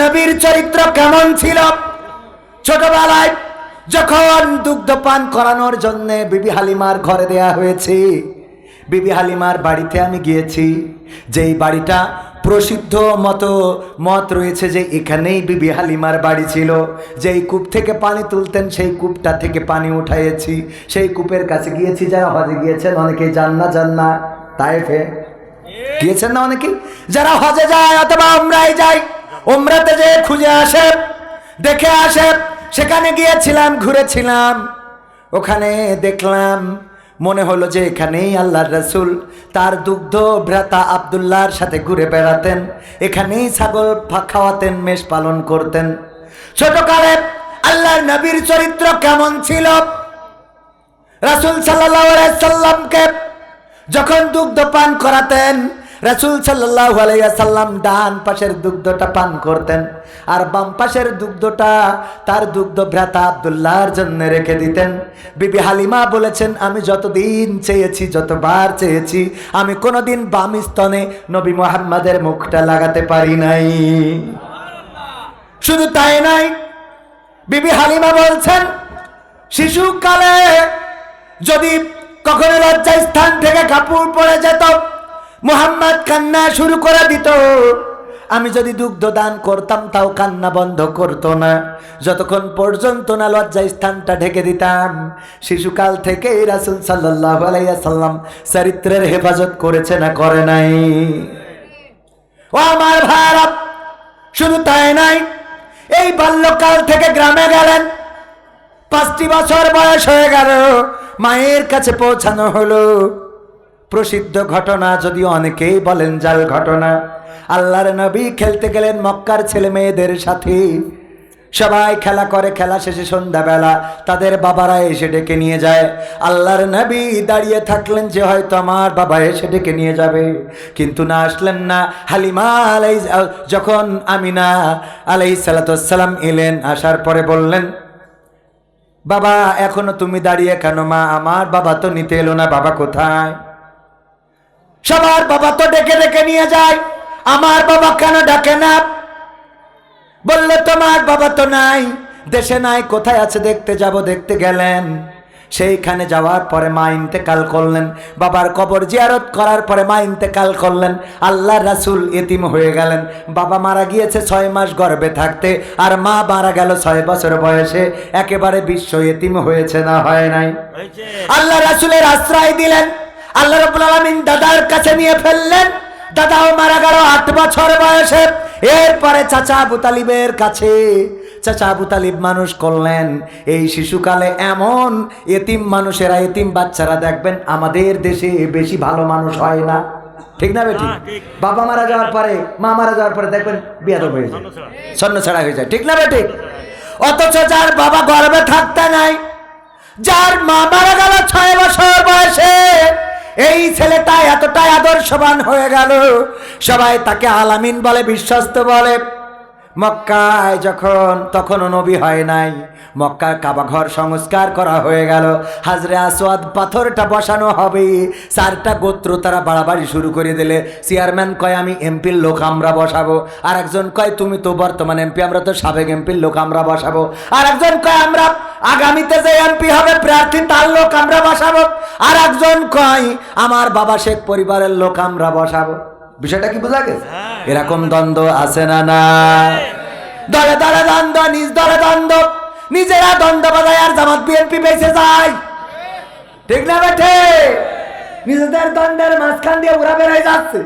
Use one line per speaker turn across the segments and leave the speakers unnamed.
নবীর চরিত্র কেমন ছিল? ছোটবেলায় যখন দুগ্ধ পান করানোর জন্য বিবি হালিমার ঘরে দেয়া হয়েছে, বিবি হালিমার বাড়িতে আমি গিয়েছি। যেই বাড়িটা প্রসিদ্ধ মতো, মত রয়েছে যে এখানেই বিবি হালিমার বাড়ি ছিল। যেই কূপ থেকে পানি তুলতেন, সেই কূপটা থেকে পানি উঠাইয়েছি। সেই কূপের কাছে গিয়েছি যারা হজে গিয়েছেন অনেকেই যান না যান না। তাইফে। গিয়েছেন না অনেকে যারা হজে যায় অথবা ওমরায় যায় ওমরাতে যে খুঁজে আসে, দেখে আসে, সেখানে গিয়েছিলাম, ঘুরেছিলাম। ওখানে দেখলাম, মনে হলো যে এখানেই আল্লাহর রসুল, তার দুগ্ধ ভ্রাতা আবদুল্লাহর সাথে ঘুরে বেড়াতেন, এখানেই ছাগল খাওয়াতেন, মেষ পালন করতেন। ছোটকালে আল্লাহর নবীর চরিত্র কেমন ছিল? রাসুল সাল্লাহ সাল্লামকে যখন দুগ্ধ পান করাতেন রাসুল সাল্লাহ আলাইসাল্লাম ডান পাশের দুগ্ধটা পান করতেন আর বাম পাশের দুগ্ধটা তার দুগ্ধ ভ্রাতা আবদুল্লাহর জন্য রেখে দিতেন। বিবি হালিমা বলেছেন, আমি যতদিন চেয়েছি, যতবার চেয়েছি, আমি কোনোদিন বাম স্তনে নবী মোহাম্মদের মুখটা লাগাতে পারি নাই। শুধু তাই নাই, বিবি হালিমা বলছেন, শিশুকালে যদি কখনো লজ্জা স্থান থেকে কাপড় পড়ে যেত মোহাম্মদ কান্না শুরু করে দিত। আমি যদি দুগ্ধ দান করতাম, তাও কান্না বন্ধ করতো না। যতক্ষণ পর্যন্ত না লজ্জায় স্থানটা ঢেকে দিতাম। শিশুকাল থেকে রাসুল সাল্লাহ আলাইসাল্লাম চরিত্রের হেফাজত করেছে না করে নাই। ও আমার ভাইরা শুধু তাই নাই, এই বাল্যকাল থেকে গ্রামে গেলেন। পাঁচটি বছর বয়স হয়ে গেল, মায়ের কাছে পৌঁছানো হলো। প্রসিদ্ধ ঘটনা, যদিও অনেকেই বলেন জাল ঘটনা। আল্লাহর নবী খেলতে গেলেন মক্কার ছেলে মেয়েদের সাথে। সবাই খেলা করে, খেলা শেষে সন্ধ্যাবেলা তাদের বাবারা এসে ডেকে নিয়ে যায়। আল্লাহর নবী দাঁড়িয়ে থাকলেন যে হয়তো আমার বাবা এসে ডেকে নিয়ে যাবে। কিন্তু না আসলেন না। হালিমা আলাই যখন আমিনা আলাই সালাতাম এলেন, আসার পরে বললেন, বাবা, এখনও তুমি দাঁড়িয়ে কেন মা? আমার বাবা তো নিতে এলো না। বাবা কোথায়? সবার বাবা তো ডেকে ডেকে নিয়ে যায়। আমার বাবা কেন ডাকে না? বললে তোমার বাবা তো নাই দেশে নাই কোথায় আছে দেখতে যাব দেখতে গেলেন। সেইখানে যাওয়ার পরে মা ইন্তেকাল করলেন। বাবার কবর জিয়ারত করার পরে মা ইন্তেকাল করলেন। আল্লাহ রাসুল এতিম হয়ে গেলেন। বাবা মারা গিয়েছে ছয় মাস গর্বে থাকতে আর মা মারা গেল ছয় বছর বয়সে। একেবারে বিশ্ব এতিম হয়েছে না হয় নাই? আল্লাহ রাসুলের আশ্রয় দিলেন। আল্লাহ রবুল আলমিন দাদার কাছে নিয়ে ফেললেন। দাদাও মারা গেল আট বছর বয়সে। এরপরে চাচা আবু তালিবের কাছে চাচা আবু তালিব মানুষ করলেন। এই শিশুকালে এমন এতিম মানুষেরা এতিম বাচ্চারা দেখবেন আমাদের দেশে বেশি ভালো মানুষ হয় না। ঠিক না বেটি? বাবা মারা যাওয়ার পরে মা মারা যাওয়ার পরে দেখবেন বিয়াদব হয়ে যায়। স্বর্ণ ছাড়া। হয়ে যায়। ঠিক না বেটি? অথচ যার বাবা গর্বে থাকতে নাই যার মা মারা গেল ছয় বছর বয়সে এই ছেলেটা এতটাই আদর্শবান হয়ে গেল। সবাই তাকে আলামিন বলে বিশ্বস্ত বলে। মক্কায় যখন, তখনও নবী হয় নাই। মক্কার কাবা ঘর সংস্কার করা হয়ে গেল। হাজরে আসওয়াদ পাথরটা বসানো হবে। চারটা গোত্র তারা বাড়াবাড়ি শুরু করে দিলে। চেয়ারম্যান কয়, আমি এমপির লোক, আমরা বসাবো। আর একজন কয়, তুমি তো বর্তমান এমপি, আমরা তো সাবেক এমপির লোক, আমরা বসাবো। আর একজন কয়, আমরা আগামীতে যে এমপি হবে, প্রার্থী তার লোক, আমরা বসাবো। আর একজন কয়, আমার বাবা শেখ পরিবারের লোক, আমরা বসাবো। বিষয়টা কি বোঝা গেছে? এরকম দ্বন্দ্ব আছে না না? দলে দলে দ্বন্দ্ব, নিজ দলে দ্বন্দ্ব। নিজেরা দ্বন্দ্ব বাজায় আর জামাত বিএনপি বেঁচে যায়। ঠিক না বেঠে? নিজেদের দ্বন্দ্বের মাঝখান দিয়ে উড়া বেড়ে যাচ্ছে।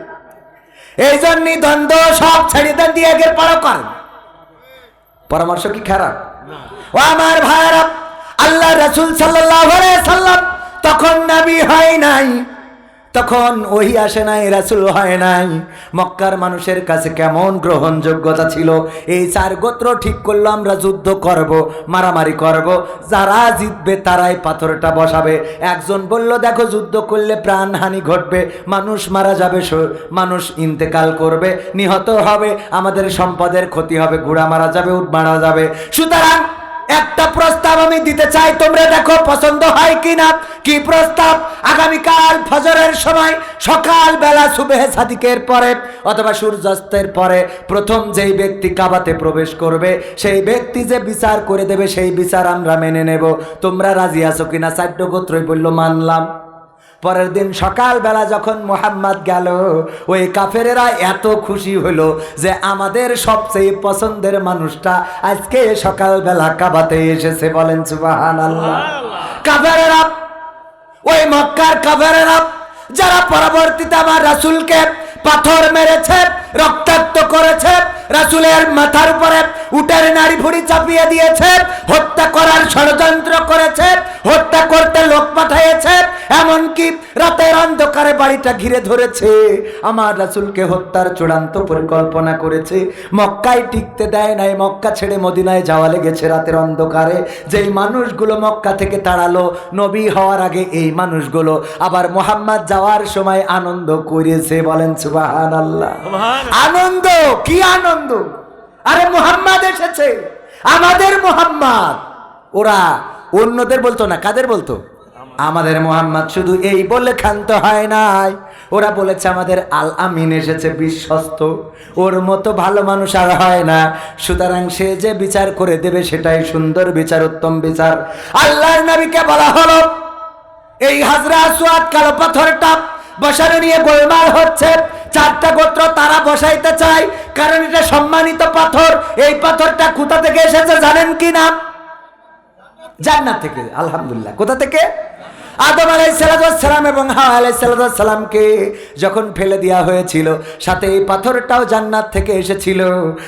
এই জন্যই দ্বন্দ্ব সব ছেড়ে দেন দিয়ে এগের পারো করেন। পরামর্শ কি খারাপ? ও আমার ভাইরা আল্লাহ রসুল সাল্লাহ সাল্লাম তখন নবী হয় নাই। তখন ওহি আসে নাই, রাসুল হয় নাই। মক্কার মানুষের কাছে কেমন গ্রহণযোগ্যতা ছিল। এই চার গোত্র ঠিক করল, আমরা যুদ্ধ করব, মারামারি করব। যারা জিতবে, তারাই পাথরটা বসাবে। একজন বলল, দেখো, যুদ্ধ করলে প্রাণহানি ঘটবে। মানুষ মারা যাবে মানুষ ইন্তেকাল করবে, নিহত হবে। আমাদের সম্পদের ক্ষতি হবে ঘোড়া মারা যাবে উঠ মারা যাবে। সুতরাং একটা প্রস্তাব আমি দিতে চাই, তোমরা দেখো পছন্দ হয় কি না কি প্রস্তাব? আগামীকাল ফজরের সময় সকাল বেলা সুবেহ সাদিকের পরে অথবা সূর্যাস্তের পরে প্রথম যেই ব্যক্তি কাবাতে প্রবেশ করবে, সেই ব্যক্তি যে বিচার করে দেবে, সেই বিচার আমরা মেনে নেব। তোমরা রাজি আছো কিনা? চারটো গোত্রই বলল, মানলাম। পরের দিন সকালবেলা যখন মোহাম্মদ গেল ওই কাফেরেরা এত খুশি হলো যে আমাদের সবচেয়ে পছন্দের মানুষটা আজকে সকালবেলা কাবাতে এসেছে বলেন সুবাহান আল্লাহ কাফেরেরা ওই মক্কার কাফেরেরা যারা পরবর্তীতে আমার রাসুলকে পাথর মেরেছে রক্তাক্ত করেছে রাসূলের মাথার উপরে উটের নাড়ি ভুড়ি চাপিয়ে দিয়েছে হত্যা করার ষড়যন্ত্র করেছে হত্যা করতে লোক পাঠিয়েছে এমনকি রাতের অন্ধকারে বাড়িটা ঘিরে ধরেছে। আমার রাসূলকে হত্যার চূড়ান্ত পরিকল্পনা করেছে। মক্কায় টিকতে দেয় নাই মক্কা ছেড়ে মদিনায় যাওয়া লেগেছে রাতের অন্ধকারে। যেই মানুষগুলো মক্কা থেকে তাড়ালো নবী হওয়ার আগে এই মানুষগুলো আবার মোহাম্মদ যাওয়ার সময় আনন্দ করেছে বলেন সুবাহান আল্লাহ আনন্দ? কি আনন্দ? আরে মোহাম্মদ এসেছে। আমাদের মোহাম্মদ ওরা অন্যদের বলতো না? কাদের বলতো? আমাদের মোহাম্মদ শুধু এই বলে ক্ষান্ত হয় নাই। ওরা বলেছে, আমাদের আল আমিন এসেছে বিশ্বস্ত। ওর মতো ভালো মানুষ আর হয় না। সুতরাং সে যে বিচার করে দেবে সেটাই সুন্দর বিচার, উত্তম বিচার। আল্লাহর নবীকে বলা হলো, এই হাজরা আসওয়াদ কালো পাথরটা বসানো নিয়ে গোলমাল হচ্ছে। চারটা গোত্র তারা বসাইতে চায়, কারণ এটা সম্মানিত পাথর। এই পাথরটা কোথা থেকে এসেছে জানেন কি না? জান্নাত থেকে আলহামদুলিল্লাহ। কোথা থেকে? আদম আলাই সালাম এবং হাওয়া আলাই সালামকে যখন ফেলে দেওয়া হয়েছিল সাথে এই পাথরটাও জান্নাত থেকে এসেছিল।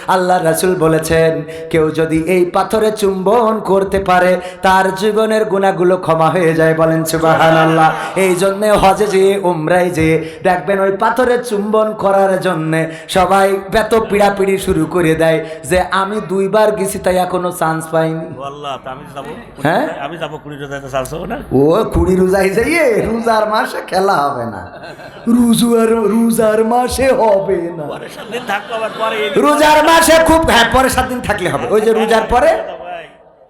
আল্লাহ রাসূল বলেছেন কেউ যদি এই পাথরে চুম্বন করতে পারে তার জীবনের গুণাগুলো ক্ষমা হয়ে যায় বলেন সুবাহান আল্লাহ এই জন্যে হজে যেয়ে উমরাই যেয়ে দেখবেন ওই পাথরে চুম্বন করার জন্যে সবাই বেত পিড়াপিড়ি শুরু করে দেয় যে আমি দুইবার গেছি তাই এখনও চান্স পাইনি। হ্যাঁ? ও কুড়ি রোজাই যাইয়ে রোজার মাসে খেলা হবে না। রুজুয়ার রোজার মাসে হবে না। রোজার মাসে খুব হ্যাঁ পরে সাত দিন থাকলে হবে। ওই যে রোজার পরে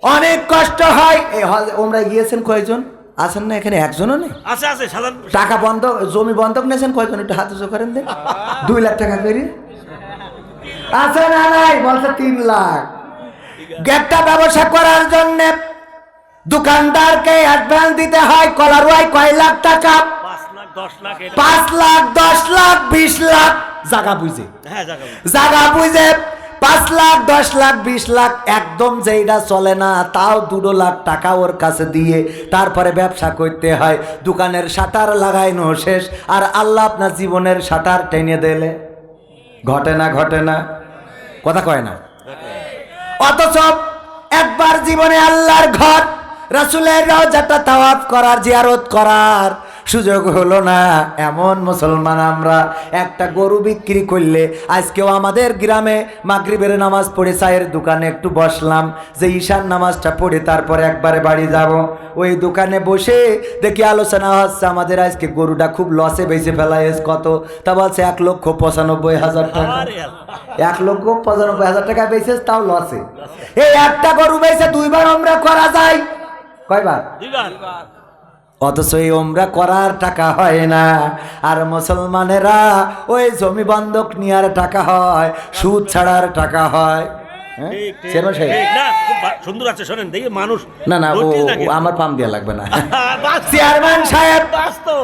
অনেক কষ্ট হয়। এই ওমরা গিয়েছেন কয়জন? আছেন না এখানে একজনও নেই?
আছে আছে সাধারণ
টাকা বন্ধক জমি বন্ধক নিয়েছেন কয়জন? একটু হাত করেন দেন। দুই লাখ টাকা করে আছে না নাই? বলছে তিন লাখ। একটা ব্যবসা করার জন্য দোকানদারকে অ্যাডভান্স দিতে হয় কলারওয়াই কয় লাখ টাকা?
পাঁচ লাখ দশ লাখ
বিশ লাখ জায়গা বুঝে।
হ্যাঁ
জায়গা বুঝে। পাঁচ লাখ দশ লাখ বিশ লাখ একদম যেইটা চলে না তাও দুটো লাখ টাকা ওর কাছে দিয়ে তারপরে ব্যবসা করতে হয়। দোকানের শাটার লাগাইনো শেষ আর আল্লাহ আপনার জীবনের শাটার টেনে দিলে। ঘটে না ঘটে না। কথা কয় না। অথচ একবার জীবনে আল্লাহর ঘর রাসুলের রওজাটা তাওয়াফ করার জিয়ারত করার সুযোগ হলো না। এমন মুসলমান আমরা একটা গরু বিক্রি করলে আজকেও আমাদের গ্রামে মাগরিবের নামাজ পড়ে চায়ের দোকানে একটু বসলাম যে ঈশান নামাজটা পড়ে তারপরে একবারে বাড়ি যাব। ওই দোকানে বসে দেখি আলোচনা হচ্ছে আমাদের আজকে গরুটা খুব লসে বেঁচে ফেলা হয়েছে কত? তা বলছে এক লক্ষ পঁচানব্বই হাজার টাকা। এক লক্ষ পঁচানব্বই হাজার টাকা বেচেস তাও লসে এই একটা গরু বেঁচে দুইবার আমরা করা যায়। কয়বার?
দুইবার।
অথচ এই ওমরা করার টাকা হয় না। আর মুসলমানেরা ওই জমি বন্ধক নেওয়ার টাকা হয় সুদ ছাড়ার টাকা হয়। হ্যাঁ?
ঠিক, ঠিক,
চেয়ারম্যান সাহেব?
ঠিক। না, খুব ভা- সুন্দর আছে শোনেন দেখি মানুষ
না না ও
notice না
ও
কিন্তু।
আমার পাম দেওয়া লাগবে না। চেয়ারম্যান সাহেব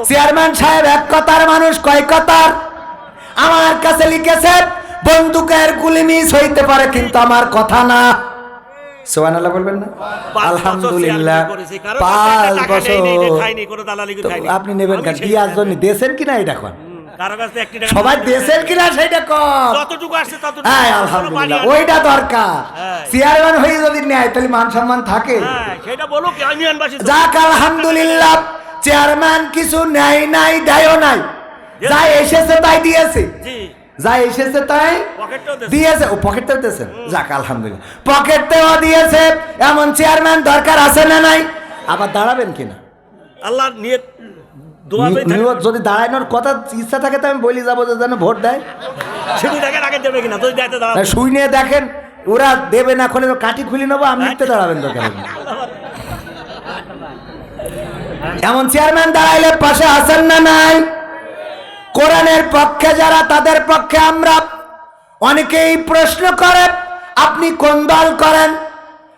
চেয়ারম্যান সাহেব এক কথার মানুষ কয় কথার? আমার কাছে লিখেছে বন্দুকের গুলি মিস হইতে পারে কিন্তু আমার কথা না। বলবেন না? আলহামদুলিল্লাহ
চেয়ারম্যান
পাঁচ বছর। আপনি নেবেন কেন? কি আর জন্য দেশের কিনা এটা
টাকা
সবাই দেশের কিনা
যতটুকু আসছে ততটুকু
হ্যাঁ আলহামদুলিল্লাহ ওইটা দরকার।
হ্যাঁ।
চেয়ারম্যান হয়ে যদি নেয় তাহলে মান সম্মান থাকে।
হ্যাঁ, সেটা
যাক আলহামদুলিল্লাহ চেয়ারম্যান কিছু নেয় নাই দেয়ও নাই। যা এসেছে তাই দিয়েছে। যা এসেছে তাই দিয়েছে। ও পকেটতেও দিয়েছেন যাক আলহামদুলিল্লাহ। পকেটতেও দিয়েছে। এমন চেয়ারম্যান দরকার আছে না নাই? আবার দাঁড়াবেন কিনা
আল্লাহ নিয়ে
যদি দাঁড়ানোর কথা ইচ্ছা থাকে তো আমি বলি যাব যে যেন ভোট দেয়।
দেখেন
শুই নিয়ে দেখেন ওরা দেবে না খুলে কাটি খুলে নেব আমি লিখতে দাঁড়াবেন তো কেন এমন চেয়ারম্যান দাঁড়াইলে পাশে আসেন না নাই? কোরআনের পক্ষে যারা, তাদের পক্ষে আমরা অনেকেই প্রশ্ন করে, আপনি কোন দল করেন?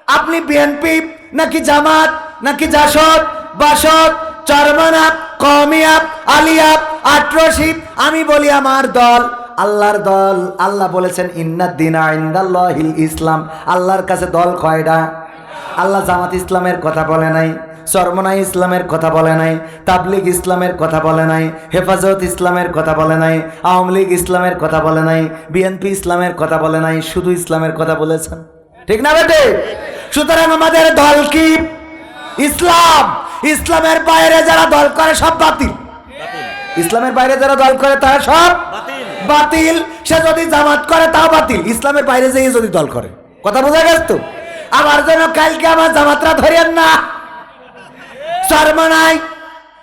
আপনি বিএনপি নাকি জামাত, নাকি জাসদ, বাসদ চরমনাপ কমিয়াপ আলিয়াপ আট্রসিপ আমি বলি আমার দল, আল্লাহর দল। আল্লাহ বলেছেন ইন্নাদ্দিন ইন্দাল্লাহিল ইসলাম। আল্লাহর কাছে দল কয়টা? আল্লাহ জামাত ইসলামের কথা বলে নাই। চরমনাই ইসলামের কথা বলে নাই, তাবলিগ ইসলামের কথা বলে নাই, হেফাজত ইসলামের কথা বলে নাই, আওয়ামী লীগ ইসলামের কথা বলে নাই, বিএনপি ইসলামের কথা বলে নাই, শুধু ইসলামের কথা বলেছেন। ঠিক না বেটে? সুতরাং আমাদের দল কি? ইসলাম। ইসলামের বাইরে যারা দল করে সব বাতিল। ইসলামের বাইরে যারা দল করে তারা সব
বাতিল।
সে যদি জামাত করে তাও বাতিল। ইসলামের বাইরে যেয়ে যদি দল করে। কথা বোঝা গেছে তো? আমার জন্য কালকে আমার জামাতরা ধরেন না। সরমানাই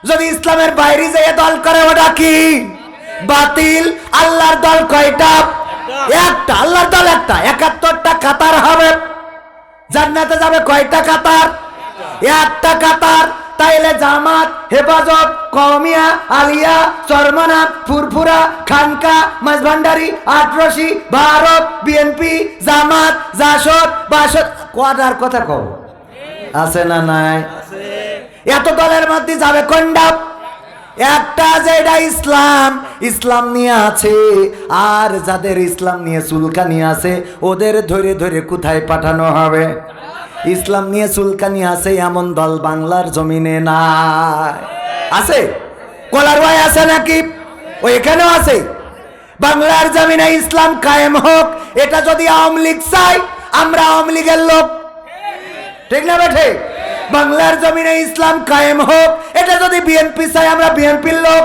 যদি ইসলামের বাইরে যেয়ে দল করে, ওটা কি? বাতিল। আল্লাহর দল কয়টা? একটা। আল্লাহর দল একটা। একাত্তরটা কাতার হবে। জান্নাতে যাবে কয়টা কাতার? একটা কাতার। তাইলে জামাত, হেফাজত কমিয়া আলিয়া চরমনা ফুরফুরা, খানকা, মাঝভান্ডারি আটরসি ভারত, বিএনপি, জামাত, জাসদ, বাসদ। কোয়াটার কথা কও? আছে না নাই? এত দলের মধ্যে যাবে কোনটা একটা যেটা ইসলাম ইসলাম নিয়ে আছে। আর যাদের ইসলাম নিয়ে চুলকানি আছে, ওদের ধরে ধরে কোথায় পাঠানো হবে? ইসলাম নিয়ে চুলকানি আছে, এমন দল বাংলার জমিনে নাই। আছে? কলার ভাই আছে নাকি? ও এখানেও আছে। বাংলার জমিনে ইসলাম কায়েম হোক, এটা যদি আওয়ামী লীগ চাই আমরা আওয়ামী লীগের লোক। ঠিক না বেঠে বাংলার জমিনে ইসলাম কায়েম হোক, এটা যদি বিএনপি চাই আমরা বিএনপির লোক।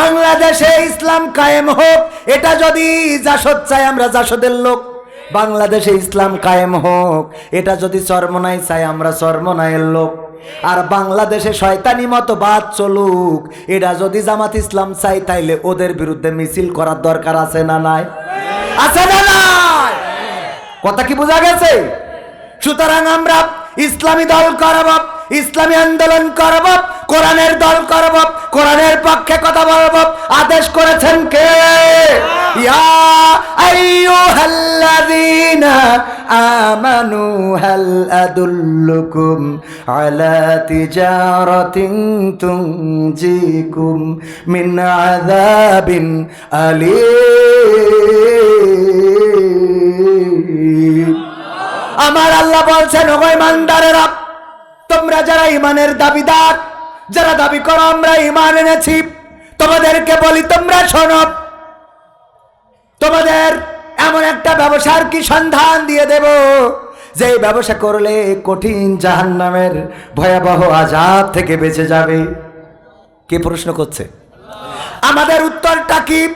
বাংলাদেশে ইসলাম কায়েম হোক, এটা যদি জাসদ চাই আমরা জাসদের লোক। বাংলাদেশে ইসলাম কায়েম হোক, এটা যদি চরমনাই চাই আমরা চরমনাইয়ের লোক। আর বাংলাদেশে শয়তানি মতো বাদ চলুক, এটা যদি জামাত ইসলাম চাই তাইলে ওদের বিরুদ্ধে মিছিল করার দরকার আছে না নাই? আছে না নাই? কথা কি বোঝা গেছে? সুতরাং আমরা ইসলামী দল করব ইসলামী আন্দোলন করব কোরআনের দল করব কোরআনের পক্ষে কথা বলব আদেশ করেছেন কে? ইয়া আদুল্লুকুম আমার আল্লাহ বলছেন, ওগো ইমানদারেরা, তোমরা যারা ইমানের দাবিদার, যারা দাবি করো, আমরা ইমান এনেছি। তোমাদেরকে বলি, তোমরা শোনো, তোমাদের এমন একটা ব্যবসার কি সন্ধান দিয়ে দেব? যে ব্যবসা করলে কঠিন জাহান্নামের ভয়াবহ আজাব থেকে বেঁচে যাবে। কে প্রশ্ন করছে? আমাদের উত্তরটা কি?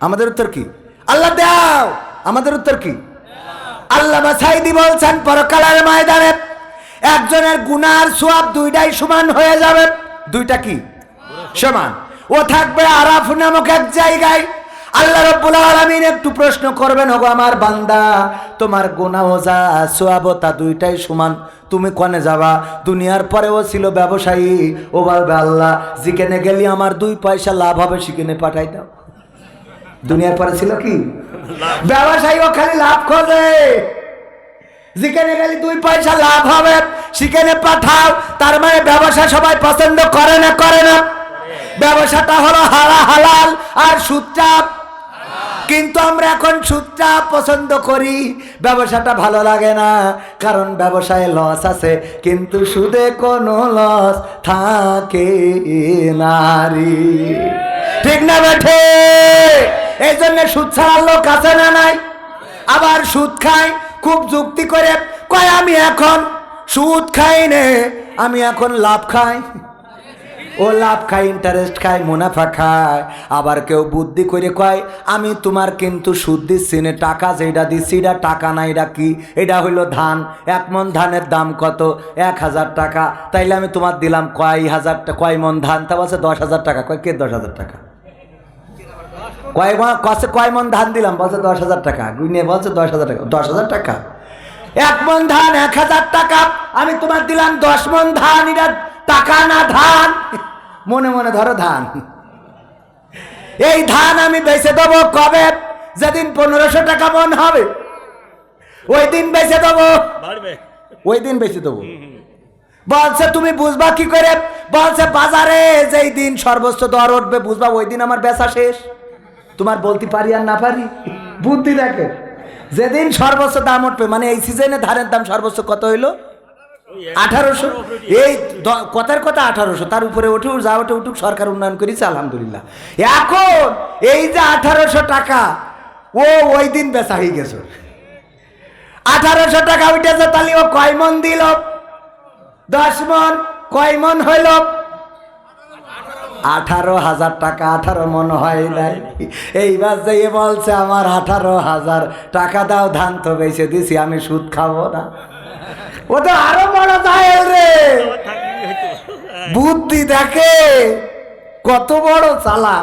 আমাদের উত্তর কি? আল্লাহ দাও, আমাদের উত্তর কি? আল্লামা সাইদি বলছেন, পরকালের ময়দানে একজনের গুনার সোয়াব দুইটাই সমান হয়ে যাবে। দুইটা কি? সমান। ও থাকবে আরাফ নামক এক জায়গায়। আল্লাহ রব্বুল আলামিন একটু প্রশ্ন করবেন, ওগো আমার বান্দা, তোমার গুনাহ যা সোয়াব তা দুইটাই সমান। তুমি কনে যাবা? দুনিয়ার পরেও ছিল ব্যবসায়ী। ও বলবে, আল্লাহ, যেখানে গেলি আমার দুই পয়সা লাভ হবে, সেখানে পাঠাই দাও। দুনিয়ার পরে ছিল কি? ব্যবসায়ী খালি লাভ খোঁজে। যেখানে গেলে দুই পয়সা লাভ হবে, সেখানে পাঠাও। তার মানে ব্যবসা সবাই পছন্দ করে না করে না। ব্যবসাটা হলো হালা হালাল আর সুদচাপ। কিন্তু আমরা এখন সুদচাপ পছন্দ করি। ব্যবসাটা ভালো লাগে না, কারণ ব্যবসায় লস আছে। কিন্তু সুদে কোনো লস থাকে নারী ঠিক না বেঠে? এই জন্য সুদ ছাড়ার লোক আছে না নাই? আবার সুদ খায়, খুব যুক্তি করে, কয়, আমি এখন সুদ খাই নে, আমি এখন লাভ খাই। ও লাভ খায় ইন্টারেস্ট খায়, মুনাফা খায়। আবার কেউ বুদ্ধি করে কয়, আমি তোমার কিন্তু সুদ দিচ্ছি না, টাকা যেটা দিচ্ছি এটা টাকা না এটা কি? এটা হইল ধান। এক মন ধানের দাম কত? এক হাজার টাকা। তাইলে আমি তোমার দিলাম কয় হাজার কয় মন ধান? তা বলছে, দশ হাজার টাকা। কয়, কে দশ হাজার টাকা? কয় কষে কয় মন ধান দিলাম? বলছে দশ হাজার টাকা। গুইনে বলছে দশ হাজার টাকা। দশ হাজার টাকা? এক মন ধান এক হাজার টাকা। আমি তোমার দিলাম দশ মন ধান এটা টাকা না ধান? মনে মনে ধরো ধান। এই ধান আমি বেচে দেবো কবে? যেদিন পনেরোশো টাকা মন হবে ওই দিন বেচে দেবো। ওই দিন বেশি দেবো। বলছে তুমি বুঝবা কি করে? বলছে বাজারে যেই দিন সর্বোচ্চ দর উঠবে বুঝবা ওই দিন আমার বেচা শেষ। তোমার বলতে পারি আর না পারি? বুদ্ধি দেখে। যেদিন সর্বোচ্চ দাম উঠবে মানে এই সিজনে ধানের দাম সর্বোচ্চ কত হইল? আঠারোশো। এই কথার কথা আঠারোশো। তার উপরে উঠুক, যা উঠে উঠুক, সরকার উন্নয়ন করেছে, আলহামদুলিল্লাহ। এখন এই যে আঠারোশো টাকা, ও ওই দিন বেচা হয়ে গেছে। আঠারোশো টাকা উঠেছে, তাহলে ও কয় মন দিল? দশ মন। কয় মন হইল? আঠারো হাজার টাকা আঠারো মন হয় নাই। এইবার যে এ বলছে, আমার আঠারো হাজার টাকা দাও, ধান তো বেছে দিছি, আমি সুদ খাব না। ও তো আরও বড় জাহেল রে। বুদ্ধি দেখে কত বড় চালা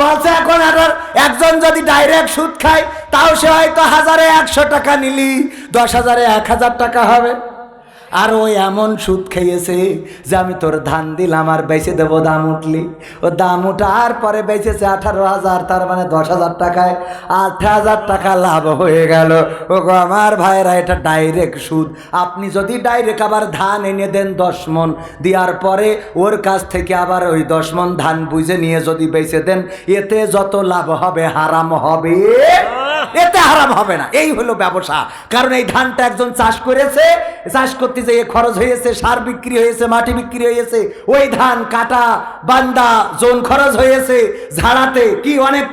বলছে, এখন আবার একজন যদি ডাইরেক্ট সুদ খায়, তাও সে হয়তো হাজারে একশো টাকা নিলি, দশ হাজারে এক হাজার টাকা হবে। আর ওই এমন সুদ খেয়েছে যে আমি তোর ধান দিলাম আর বেঁচে দেবো দাম উঠলি। ও দাম উঠার পরে বেঁচেছে আঠারো হাজার, তার মানে দশ হাজার টাকায়। আট হাজার টাকা লাভ হয়ে গেল। ও আমার ভাইরা এটা ডাইরেক্ট সুদ। আপনি যদি ডাইরেক্ট আবার ধান এনে দেন দশ মন, দেওয়ার পরে ওর কাছ থেকে আবার ওই দশ মন ধান বুঝে নিয়ে যদি বেচে দেন, এতে যত লাভ হবে, হারাম হবে। এতে হারাম হবে না। এই হলো ব্যবসা। কারণ এই ধানটা একজন চাষ করেছে, চাষ করতে যেয়ে খরচ হয়েছে, সার বিক্রি হয়েছে, মাটি বিক্রি হয়েছে, ওই ধান, কাটা, বান্দা, জোন খরচ হয়েছে, ঝাড়াতে কি অনেক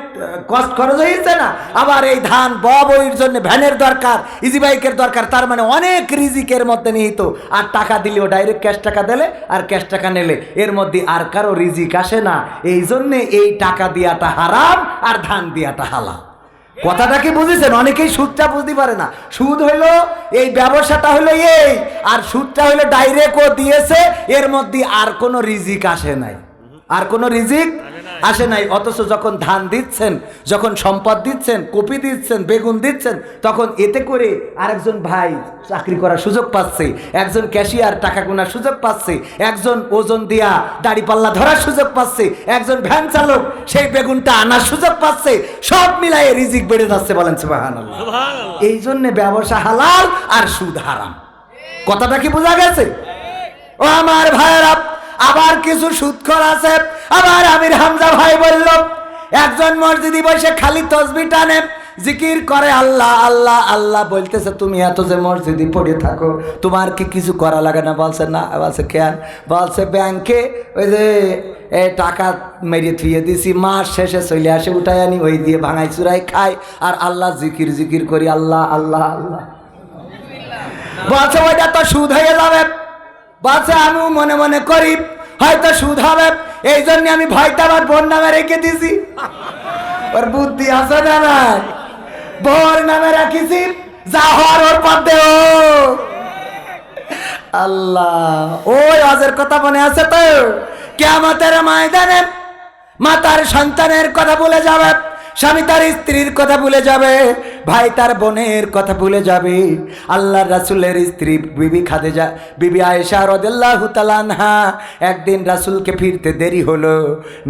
কষ্ট খরচ হয়েছে না? আবার এই ধান বইয়ের জন্য ভ্যানের দরকার ইজি বাইকের দরকার, তার মানে অনেক রিজিকের মধ্যে নিহিত। আর টাকা দিলেও ডাইরেক্ট ক্যাশ টাকা দিলে, আর ক্যাশ টাকা নিলে এর মধ্যে আর কারও রিজিক আসে না। এই জন্যে এই টাকা দিয়াটা হারাম, আর ধান দিয়াটা হালাল। কথাটা কি বুঝেছেন? অনেকেই সুদটা বুঝতে পারে না। সুদ হলো এই ব্যবসাটা হলো এই, আর সুদটা হলো ডাইরেক্ট ও দিয়েছে, এর মধ্যে আর কোনো রিজিক আসে নাই। আর কোনো রিজিক আসে নাই অথচ যখন ধান দিচ্ছেন যখন সম্পদ দিচ্ছেন কপি দিচ্ছেন বেগুন দিচ্ছেন তখন এতে করে আরেকজন ভাই চাকরি করার সুযোগ পাচ্ছে একজন ক্যাশিয়ার টাকা গোনার সুযোগ পাচ্ছে একজন ওজন দিয়া দাড়ি পাল্লা ধরার সুযোগ পাচ্ছে একজন ভ্যান চালক সেই বেগুনটা আনার সুযোগ পাচ্ছে সব মিলাই রিজিক বেড়ে যাচ্ছে বলেন। এই জন্য ব্যবসা হালাল আর সুদ হারাম। কথাটা কি বোঝা গেছে? ও আমার ভাইয়েরা আবার কিছু সুদখর আছে। আবার আমির হামজা ভাই বলল, একজন মসজিদে বসে খালি তসবি টানে, জিকির করে আল্লাহ আল্লাহ আল্লাহ বলতেছে, তুমি এত যে মসজিদে পড়ে থাকো, তোমার কি কিছু করা লাগে না? বলছে না, বলছে, কেন? বলছে, ব্যাংকে ওই যে, এ, টাকা মেরে থুয়ে দিছি, মাস শেষে চলে আসে উঠাই আনি, ওই দিয়ে ভাঙাই চুরাই খাই আর আল্লাহ জিকির জিকির করি, আল্লাহ আল্লাহ আল্লাহ। বলছে, ওইটা তো সুদ হয়ে যাবে। বলছে আমি মনে মনে করি। হয়তো সুদ হবে। এই জন্য আমি ভয়টা আমার বোন নামে রেখে দিছি। ওর বুদ্ধি আছে না নাই? বোর নামে রাখিছি। যা হওয়ার ওর পথে ও। আল্লাহ, ওই আজের কথা মনে আছে তো কেমতের ময়দানে মাতার সন্তানের কথা বলে যাবে, স্বামী তার স্ত্রীর কথা ভুলে যাবে। ভাই, তার বোনের কথা ভুলে যাবে। আল্লাহ রাসুলের স্ত্রী বিবি খাদেজা, বিবি আয়েশা রদেল্লাহ তালানহা একদিন রাসুলকে ফিরতে দেরি হলো।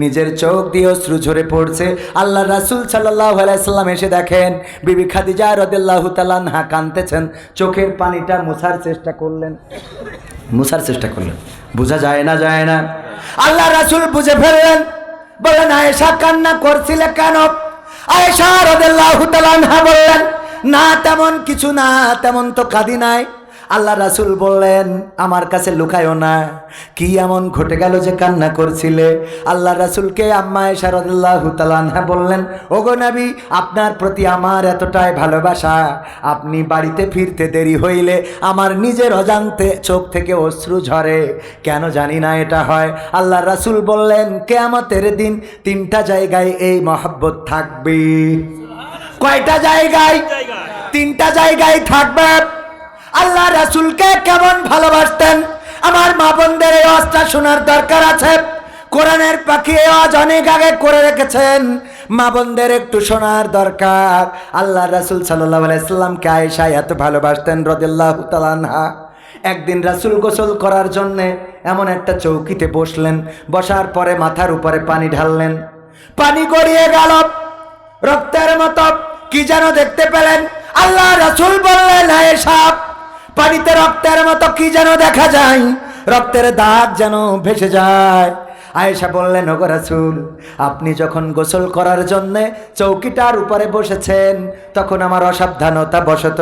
নিজের চোখ দিয়ে অশ্রু ঝরে পড়ছে। আল্লাহ রাসুল সাল্লাহ আলাইসাল্লাম এসে দেখেন, বিবি খাদিজা রদেল্লাহ তালানহা কানতেছেন চোখের পানিটা মোছার চেষ্টা করলেন। মুসার চেষ্টা করলেন। বোঝা যায় না যায় না। আল্লাহ রাসুল বুঝে ফেললেন বলেন আয়েশা, কান্না করছিলে কেন? আয়েশা রাদিয়াল্লাহু তাআলা বললেন না তেমন কিছু না তেমন তো কাঁদি নাই। আল্লাহ রাসুল বললেন আমার কাছে লুকায়ও না। কি এমন ঘটে গেল যে কান্না করছিলে? আল্লাহ রাসুলকে আম্মা এসা রদুল্লাহ তালানহা বললেন ওগো নবী আপনার প্রতি আমার এতটাই ভালোবাসা। আপনি বাড়িতে ফিরতে দেরি হইলে আমার নিজের অজান্তে চোখ থেকে অশ্রু ঝরে। কেন জানি না এটা হয়। আল্লাহ রাসুল বললেন কে কেয়ামতের দিন তিনটা জায়গায় এই মহব্বত থাকবে। কয়টা জায়গায়। তিনটা জায়গায় থাকবে। আল্লাহ রাসুলকে কেমন ভালোবাসতেন? আমার মা বোনদের এই অস্ত্র শোনার দরকার আছে। কোরআনের পাখি আজ অনেক আগে করে রেখেছেন। মা বোনদের একটু শোনার দরকার। আল্লাহ রাসুল সাল্লাহ আলাইসাল্লামকে আয়েশা এত ভালোবাসতেন রদিল্লাহ তালানহা একদিন রাসুল গোসল করার জন্যে এমন একটা চৌকিতে বসলেন। বসার পরে মাথার উপরে পানি ঢাললেন। পানি গড়িয়ে গেল। রক্তের মতো। কি যেন দেখতে পেলেন। আল্লাহ রাসুল বললেন আয়েশা পানিতে রক্তের মতো কি যেন দেখা যায়? রক্তের দাগ যেন ভেসে যায়। আয়েশা বললেন, ওগো রাসূল, আপনি যখন গোসল করার জন্যে চৌকিটার উপরে বসেছেন, তখন আমার অসাবধানতা বশত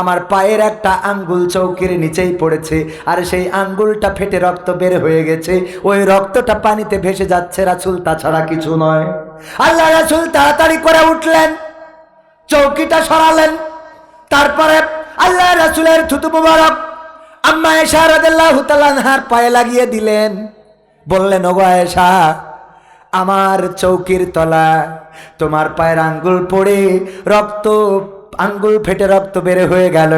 আমার পায়ের একটা আঙ্গুল চৌকির নিচেই পড়েছে, আর সেই আঙ্গুলটা ফেটে রক্ত বের হয়ে গেছে। ওই রক্তটা পানিতে ভেসে যাচ্ছে রাসূল, তাছাড়া কিছু নয়। আল্লাহ রাসূল তাড়াতাড়ি করে উঠলেন, চৌকিটা সরালেন। তারপরে আল্লাহ রাসুলের থুতু মুবারক আম্মা এশা রাদিয়াল্লাহু তাআলা পায়ে লাগিয়ে দিলেন। বললেন, ওগো আয়েশা, আমার চৌকির তলা, তোমার পায়ের আঙ্গুল পড়ে রক্ত, আঙ্গুল ফেটে রক্ত বের হয়ে গেল।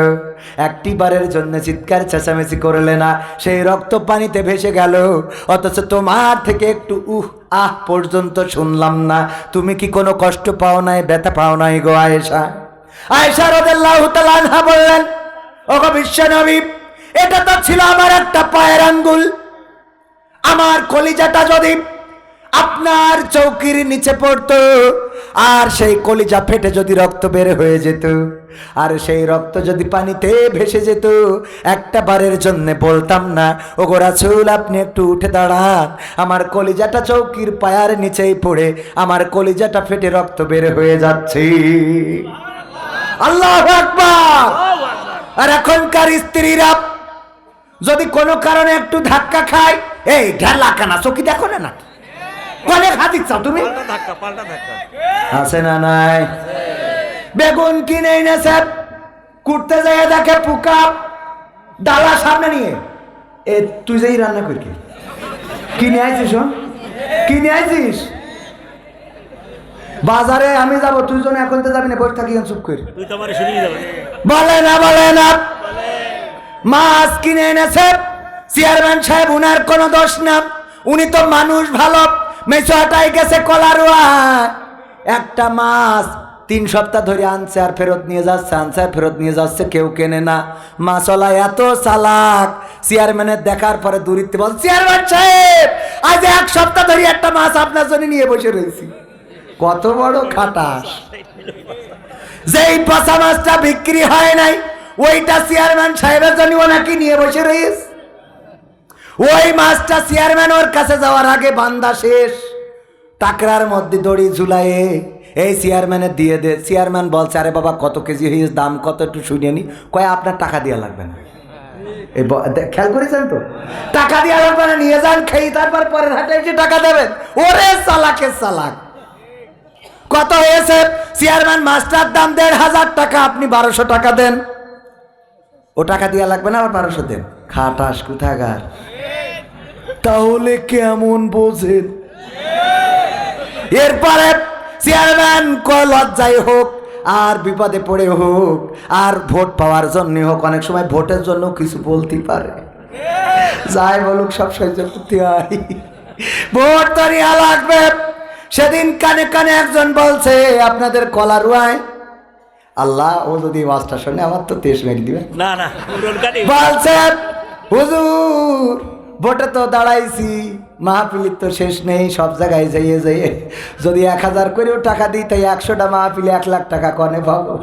একটি বারের জন্য চিৎকার চেঁচামেচি করলে না, সেই রক্ত পানিতে ভেসে গেল। অথচ তোমার থেকে একটু উহ, আহ পর্যন্ত শুনলাম না। তুমি কি কোনো কষ্ট পাও নাই, ব্যথা পাও নাই গো আয়েশা রাদিয়াল্লাহু তাআলা আনহা বললেন, ওগো বিশ্বনবী, এটা তো ছিল আমার একটা পায়ের আঙ্গুল। আমার কলিজাটা যদি আপনার চৌকির নিচে পড়তো, আর সেই কলিজা ফেটে যদি রক্ত বের হয়ে যেত, আর সেই রক্ত যদি পানিতে ভেসে যেত, একটা বারের জন্য বলতাম না ও গোরাছুল আপনি একটু উঠে দাঁড়ান। আমার কলিজাটা চৌকির পায়ার নিচেই পড়ে, আমার কলিজাটা ফেটে রক্ত বের হয়ে যাচ্ছে। আল্লাহ আকবার। আর এখনকার স্ত্রীরা যদি কোনো কারণে একটু ধাক্কা খায় এই ঢেলা কানা চকি দেখো না না কনে খাতি চাও তুমি? আছে না নাই? বেগুন কিনে এনেছে কুটতে যায় দেখে পোকা ডালা সামনে নিয়ে। এ তুই যেই রান্না করি কিনে আইছিস? কিনে আইছিস? বাজারে আমি যাব তুই জন এখন তো যাবি না? বসে থাকি চুপ করে বলে না বলে না। মাছ কিনে এনেছে। চেয়ারম্যান সাহেব উনার কোনো দোষ না। উনি তো মানুষ ভালো। মেচুয়াটাই গেছে কলারুয়া একটা মাছ তিন সপ্তাহ ধরে আনছে আর ফেরত নিয়ে যাচ্ছে আনছে আর ফেরত নিয়ে যাচ্ছে কেউ কেনে না। মাছলা এত চালাক। চেয়ারম্যানের দেখার পরে দূরিত্বে বল চেয়ারম্যান সাহেব আজ এক সপ্তাহ ধরে একটা মাছ আপনার জন্য নিয়ে বসে রয়েছি। কত বড় খাটাস? যেই পচা মাছটা বিক্রি হয় নাই, ওইটা চেয়ারম্যান সাহেবের জন্য নাকি নিয়ে বসে রয়েছে ওই মাছটা চেয়ারম্যান ওর কাছে যাওয়ার আগে বান্দা শেষ। টাকরার মধ্যে দড়ি ঝুলাইয়ে এই চেয়ারম্যানের দিয়ে দে। চেয়ারম্যান বলছে, আরে বাবা, কত কেজি হয়েছে? দাম কত? একটু শুনিয়ে নি। কয়, আপনার টাকা দেওয়া লাগবে না। এই খেয়াল করেছেন তো? টাকা লাগবে না, নিয়ে যান, খেয়ে তারপর পরের হাটে এসে টাকা দেবেন। ওরে চালাকে চালাক। কত হয়েছে? চেয়ারম্যান মাস্টার দাম দেড় হাজার টাকা, আপনি বারোশো টাকা দেন। ও টাকা দেওয়া লাগবে না, আবার বারোশো দেন। খাটাস কোথাকার? তাহলে কেমন বোঝেন? এরপরে চেয়ারম্যান ক লজ্জায় হোক, আর বিপদে পড়ে হোক, আর ভোট পাওয়ার জন্য হোক, অনেক সময় ভোটের জন্য কিছু বলতে পারে। যাই বলুক, সব সহ্য করতে হয়। ভোট তো নেওয়া লাগবে। সেদিন কানে কানে একজন বলছে আপনাদের কলা রুয়ায়? আল্লাহ ও যদি ওয়াজটা শোনে আমার তো তেজ মেরে দিবে।
না না
বলছে হুজুর ভোটে তো দাঁড়াইছি মাহফিলির তো শেষ নেই সব জায়গায় যাইয়ে যাইয়ে যদি এক হাজার করেও টাকা দিই তাই একশোটা মাহফিলে এক লাখ টাকা কনে পাবো।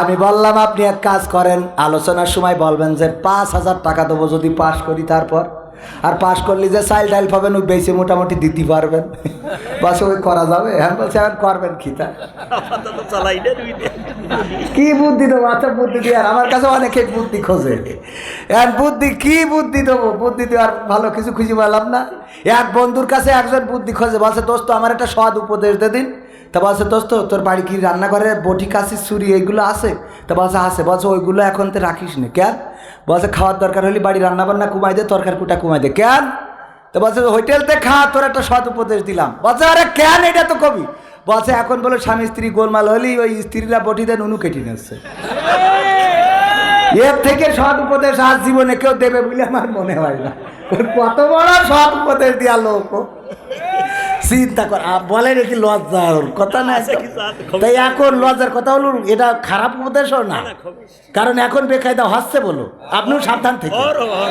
আমি বললাম আপনি এক কাজ করেন আলোচনার সময় বলবেন যে পাঁচ হাজার টাকা দেবো যদি পাশ করি তারপর। আর পাশ করলে যে চাইল ডাইল পাবেন ওই বেশি মোটামুটি দিতে পারবেন। বাস ওই করা যাবে। হ্যাঁ বলছে এখন করবেন কি তা?
আপাতত চালাই না তুই দে।
কি বুদ্ধি দেবো? আচ্ছা বুদ্ধি দিয়ে আর আমার কাছে অনেকে বুদ্ধি খোঁজে। আর বুদ্ধি কি বুদ্ধি দেবো? বুদ্ধি দেওয়ার ভালো কিছু খুঁজে পেলাম না। এক বন্ধুর কাছে একজন বুদ্ধি খোঁজে বলছে দোস্ত আমার একটা সৎ উপদেশ দে দিন। তা বলছে দোস্ত তোর বাড়ি কি রান্নাঘরে বটি কাশি ছুরি এইগুলো আছে? তা বলছে আছে। বলছে ওইগুলো এখন তো রাখিস না। কেন? বলছে, খাওয়ার দরকার হলে বাড়ি রান্না বান্না কমাই দে তরকার কুটা কমাই দে। কেন? তো বলছে, হোটেলতে খা, তোর একটা সৎ উপদেশ দিলাম। বলছে, আরে কেন এটা তো কবি? বলছে, এখন বলো, স্বামী স্ত্রী গোলমাল হলেই ওই স্ত্রীরা বটিতে নুনু কেটে নিচ্ছে এর থেকে সৎ উপদেশ আজ জীবনে কেউ দেবে বলে আমার মনে হয় না। কত বড় সৎ উপদেশ দিয়া লোক। চিন্তা কর বলে নাকি লজ্জার কথা না তাই এখন লজ্জার কথা হলো এটা খারাপ উপদেশও না? কারণ এখন বেকায়দা হচ্ছে বলো আপনিও সাবধান থেকে।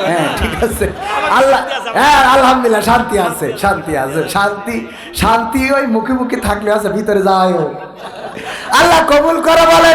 হ্যাঁ ঠিক আছে। আল্লাহ হ্যাঁ আলহামদুলিল্লাহ শান্তি আছে শান্তি আছে শান্তি শান্তি ওই মুখে মুখে থাকলে আছে ভিতরে যায় আল্লাহ কবুল করে বলে